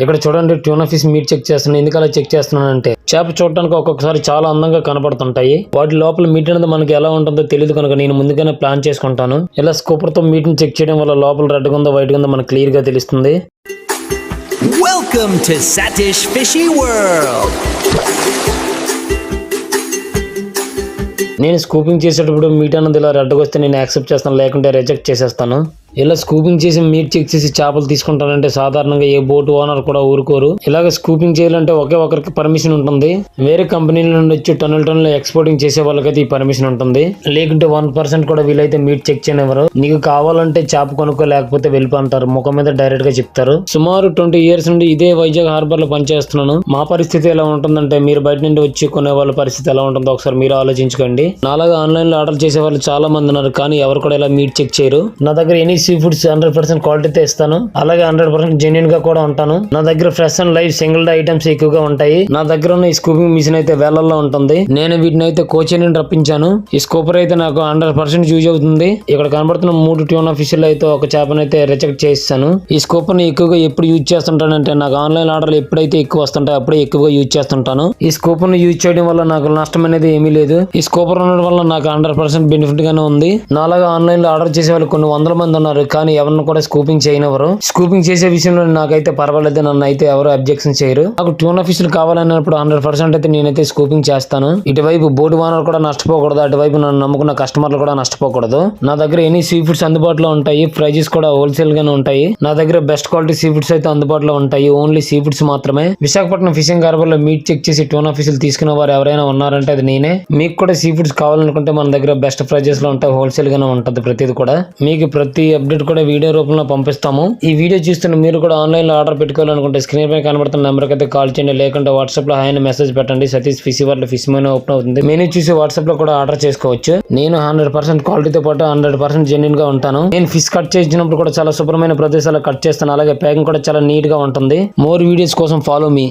ఇక్కడ చూడండి tuna fish meet check చేస్తున్నాను ఎందుకు అలా చెక్ చేస్తున్నానంటే చేప చూడటానికి ఒక్కొక్కసారి చాలా అందంగా కనపడుతుంటాయి. వాటి లోపల మీట్ అనేది మనకి ఎలా ఉంటుందో తెలియదు కనుక నేను ముందుగానే ప్లాన్ చేసుకుంటాను. ఇలా స్కూపర్తో మీట్ని చెక్ చేయడం వల్ల లోపల రెడ్ ఉందో వైట్ ఉందో మనకు క్లియర్గా తెలుస్తుంది. నేను స్కూపింగ్ చేసేటప్పుడు మీట్ అన్నది ఇలా రెడ్గా వస్తే నేను యాక్సెప్ట్ చేస్తాను లేకుంటే రిజెక్ట్ చేసేస్తాను. ఇలా స్కూపింగ్ చేసి మీట్ చెక్ చేసి చేపలు తీసుకుంటానంటే సాధారణంగా ఏ బోట్ ఓనర్ కూడా ఊరుకోరు. ఇలాగ స్కూపింగ్ చేయాలంటే ఒకే ఒకరికి పర్మిషన్ ఉంటుంది. వేరే కంపెనీల నుండి వచ్చి టన్నుల టన్నులు ఎక్స్పోర్టింగ్ చేసే వాళ్ళకైతే ఈ పర్మిషన్ ఉంటుంది. లేకుంటే వన్ పర్సెంట్ కూడా వీలైతే మీట్ చెక్ చేయనివ్వరు. నీకు కావాలంటే చేప కొనుక్కో లేకపోతే ముఖం మీద డైరెక్ట్గా చెప్తారు. సుమారు ట్వంటీ ఇయర్స్ నుండి ఇదే వైజాగ్ హార్బర్లో పనిచేస్తున్నాను. మా పరిస్థితి ఎలా ఉంటుందంటే మీరు బయట నుండి వచ్చి కొనే వాళ్ళ పరిస్థితి ఎలా ఉంటుందో ఒకసారి మీరు ఆలోచించుకోండి. నాలాగా ఆన్లైన్లో ఆర్డర్ చేసే వాళ్ళు చాలా మంది ఉన్నారు. కానీ ఎవరు కూడా ఇలా మీట్ చెక్ చేయరు. నా దగ్గర any sea foods hundred percent క్వాలిటీతో ఇస్తాను. అలాగే హండ్రెడ్ పర్సెంట్ జెన్యున్గా కూడా ఉంటాను. నా దగ్గర fresh and live single items ఎక్కువగా ఉంటాయి. నా దగ్గర ఉన్న ఈ స్కూపింగ్ మిషన్ అయితే వేలల్లో ఉంటుంది. నేను వీటిని అయితే కోచింగ్ నుండి రప్పించాను. ఈ స్కూపర్ అయితే నాకు హండ్రెడ్ పర్సెంట్ యూజ్ అవుతుంది. ఇక్కడ కనబడుతున్న మూడు ట్యూన్ ఫిష్లు అయితే ఒక చేపను అయితే రిజెక్ట్ చేస్తాను. ఈ స్కూపర్ని ఎక్కువగా ఎప్పుడు యూజ్ చేస్తుంటానంటే నాకు ఆన్లైన్ ఆర్డర్లు ఎప్పుడైతే ఎక్కువ వస్తుంటాయో అప్పుడే ఎక్కువగా యూజ్ చేస్తుంటాను. ఈ స్కూపర్ని యూజ్ చేయడం వల్ల నాకు నష్టం అనేది ఏమీ లేదు. ఈ స్కూపర్ ఉండడం వల్ల నాకు హండ్రెడ్ పర్సెంట్ బెనిఫిట్ గానే ఉంది. నాలాగా ఆన్లైన్లో ఆర్డర్ చేసే వాళ్ళు కొన్ని వందల మంది ఉన్నారు. కానీ ఎవరిని కూడా స్కూపింగ్ చేయనివ్వరు. స్కూపింగ్ చేసే విషయంలో నాకైతే పర్వాలేదు. నన్ను అయితే ఎవరు అబ్జెక్షన్ చేయరు. నాకు ట్యూన్ ఫిష్లు కావాలన్నప్పుడు హండ్రెడ్ పర్సెంట్ అయితే నేనైతే స్కూపింగ్ చేస్తాను. ఇటువైపు బోర్డు వానర్ కూడా నష్టపోకూడదు. అటువైపు నన్ను నమ్ముకున్న కస్టమర్లు కూడా నష్టపోకూడదు. నా దగ్గర ఎనీ సీ ఫుడ్స్ అందుబాటులో ఉంటాయి? ప్రైజెస్ కూడా హోల్సేల్ గానే ఉంటాయి. నా దగ్గర బెస్ట్ క్వాలిటీ సీ ఫుడ్స్ అయితే అందుబాటులో ఉంటాయి. ఓన్లీ సీ ఫుడ్స్ మాత్రమే. విశాఖపట్నం ఫిషింగ్ హార్బర్లో మీట్ చెక్ చేసి టూన్ ఆఫీసులు తీసుకునే వారు ఎవరైనా ఉన్నారంటే అది నేనే. మీకు కూడా సీ ఫుడ్స్ కావాలనుకుంటే మన దగ్గర బెస్ట్ ప్రైజెస్లో ఉంటాయి. హోల్సేల్ గానే ఉంటుంది ప్రతిది కూడా. మీకు ప్రతి అప్డేట్ కూడా వీడియో రూపంలో పంపిస్తాము. ఈ వీడియో చూస్తున్న మీరు కూడా ఆన్లైన్లో ఆర్డర్ పెట్టుకోవాలనుకుంటే స్క్రీన్ పై కనబడుతున్న నెంబర్ అయితే కాల్ చేయండి. లేకుంటే వాట్సాప్లో హాయ్ మెసేజ్ పెట్టండి. సతీష్ ఫిష్ వాళ్ళ ఫిష్ మెనూ ఓపెన్ అవుతుంది. మెనూ చూసి వాట్సాప్లో కూడా ఆర్డర్ చేసుకోవచ్చు. నేను హండ్రెడ్ పర్సెంట్ క్వాలిటీతో పాటు హండ్రెడ్ పర్సెంట్ జెన్యున్గా ఉంటాను. నేను ఫిష్ కట్ చేసినప్పుడు కూడా చాలా శుభ్రమైన ప్రదేశాలు కట్ చేస్తాను. అలాగే ప్యాకింగ్ కూడా చాలా నీట్గా ఉంటుంది. మోర్ వీడియోస్ కోసం ఫాలో మీ.